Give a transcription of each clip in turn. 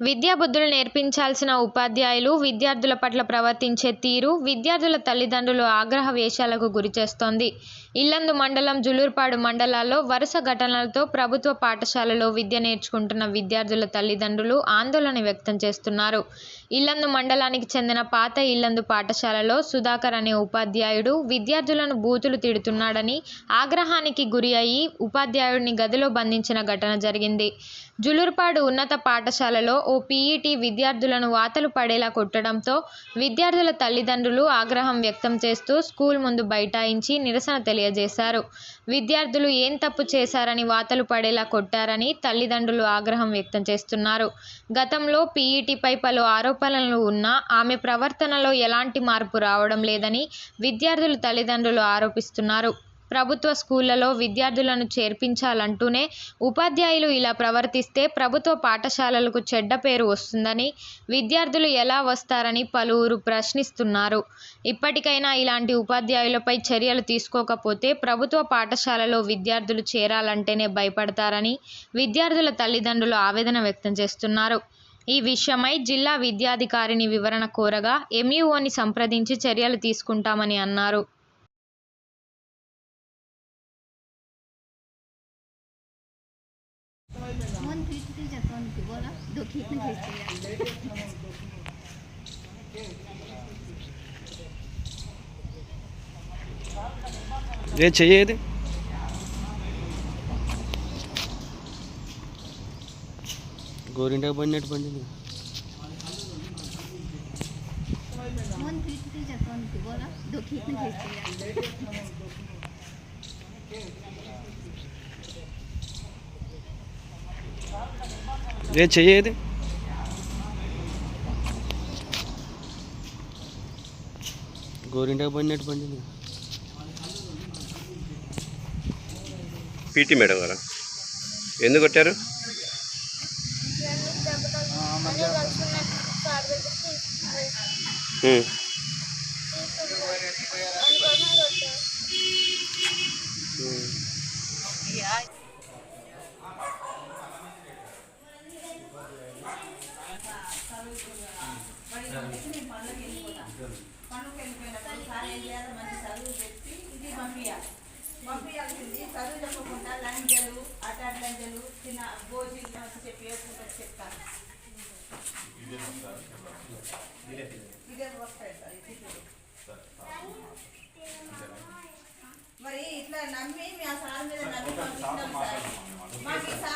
విద్యాబుద్ధులు నేర్పించాల్సిన ఉపాధ్యాయులు విద్యార్థుల పట్ల ప్రవర్తించే తీరు విద్యార్థుల తల్లిదండ్రులు ఆగ్రహ వేశాలకు గురిచేస్తోంది. ఇల్లందు మండలం జులూర్పాడు మండలాల్లో వరుస ఘటనలతో ప్రభుత్వ పాఠశాలలో విద్య నేర్చుకుంటున్న విద్యార్థుల తల్లిదండ్రులు ఆందోళన వ్యక్తం చేస్తున్నారు. ఇల్లందు మండలానికి చెందిన పాత ఇల్లందు పాఠశాలలో సుధాకర్ అనే ఉపాధ్యాయుడు విద్యార్థులను బూతులు తిడుతున్నాడని ఆగ్రహానికి గురి అయి ఉపాధ్యాయుడిని గదిలో బంధించిన ఘటన జరిగింది. జులూర్పాడు ఉన్నత పాఠశాలలో ఓ పీఈటీ విద్యార్థులను వాతలు పడేలా కొట్టడంతో విద్యార్థుల తల్లిదండ్రులు ఆగ్రహం వ్యక్తం చేస్తూ స్కూల్ ముందు బైఠాయించి నిరసన తెలియ తెలియజేశారు. విద్యార్థులు ఏం తప్పు చేశారని వాతలు పడేలా కొట్టారని తల్లిదండ్రులు ఆగ్రహం వ్యక్తం చేస్తున్నారు. గతంలో పీఈటీపై పలు ఆరోపణలు ఉన్నా ఆమె ప్రవర్తనలో ఎలాంటి మార్పు రావడం లేదని విద్యార్థులు తల్లిదండ్రులు ఆరోపిస్తున్నారు. ప్రభుత్వ స్కూళ్ళలో విద్యార్థులను చేర్పించాలంటూనే ఉపాధ్యాయులు ఇలా ప్రవర్తిస్తే ప్రభుత్వ పాఠశాలలకు చెడ్డ పేరు వస్తుందని విద్యార్థులు ఎలా వస్తారని పలువురు ప్రశ్నిస్తున్నారు. ఇప్పటికైనా ఇలాంటి ఉపాధ్యాయులపై చర్యలు తీసుకోకపోతే ప్రభుత్వ పాఠశాలలో విద్యార్థులు చేరాలంటేనే భయపడతారని విద్యార్థుల తల్లిదండ్రులు ఆవేదన వ్యక్తం చేస్తున్నారు. ఈ విషయమై జిల్లా విద్యాధికారిని వివరణ కోరగా ఎంఈఓని సంప్రదించి చర్యలు తీసుకుంటామని అన్నారు. ये चाहिए थे गोरिंडा बन नेट बन मन के बोला दो खेत में ఏ చెయ్యేది గోరింటాకు పడినట్టు పండింది పీటీ మేడం గారా ఎందుకు కొట్టారు హ్మ్. హ్మ్. పంపించాల్సింది చదువు చెప్పకుండా లంజలు అటాట్ లంజలు చిన్న భోజీ చెప్పి వేసుకుంటారు చెప్తాను ఇదే వస్తాయి సార్ మరి ఇట్లా నమ్మి మీ ఆ సార్ మీద నమ్మి పంపించినాం సార్. మాకు ఈ సార్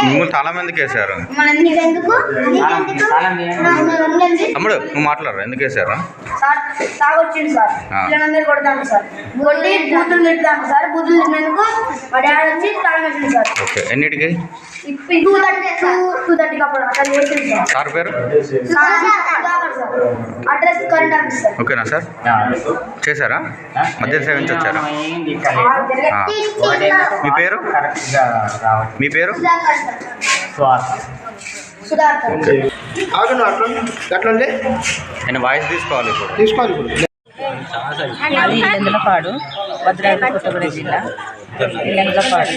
మిమ్మల్ని చాలా మందికి వేశారు. తమ్ముడు నువ్వు మాట్లాడరు ఎందుకు వేశారు సార్ తాగొచ్చింది సార్. ఆ. పిల్లలందరూ కొడతాను సార్. కొట్టి బూతులు తిడతాను సార్. బూతులు తిట్టినందుకు మా డాడీ వచ్చి తాళం వేసింది సార్. ఓకే ఎన్నిటికి? టూ థర్టీ టూ టూ థర్టీకి అప్పుడు అట్లా చేసింది సార్. సార్ పేరు? Sir Sudhakar sir. Address current office sir. ఓకేనా సార్? చేశారా? మధ్య సేవించి వచ్చారా? ఏంది ఇక్కడ ఆ, జరిగే- ఆ. ఒకటేనా మీ పేరు? కరెక్ట్గా మీ పేరు? అట్లా అట్లా ఉండే నేను వాయిస్ తీసుకోవాలి ఇప్పుడు. తీసుకోవాలి ఇప్పుడు. అది ఇల్లెందులపాడు భద్రాద్రి కొత్తగూడెం జిల్లా. ఇల్లెందులపాడు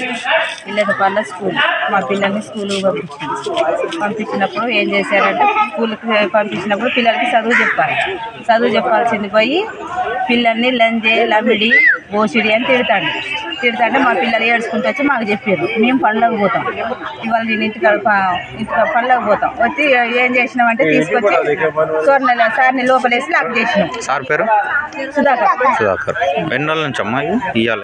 ఇల్లెందులపాడులో స్కూల్. మా పిల్లల్ని స్కూల్ పంపించాను పంపించినప్పుడు ఏం చేశారంటే స్కూల్కి పంపించినప్పుడు పిల్లలకి చదువు చెప్పాలి. చదువు చెప్పాల్సింది పోయి పిల్లల్ని లంజే లమిడి బోసిడి అని తిడతాడు తిడతాంటే మా పిల్లలు ఏడ్చుకుంటూ వచ్చి మాకు చెప్పారు. మేము పండ్లకు పోతాం. ఇవాళ నేను ఇంటికి ఇంటికి పండ్లకు పోతాం. వచ్చి ఏం చేసినామంటే తీసుకొచ్చి సోర్న సార్ని లోపలేసి లాక్ చేసినాం. సార్ పేరు? సుధాకర్. సుధాకర్. ఎన్ని రోజుల నుంచి అమ్మా ఇవి ఇవ్వాలి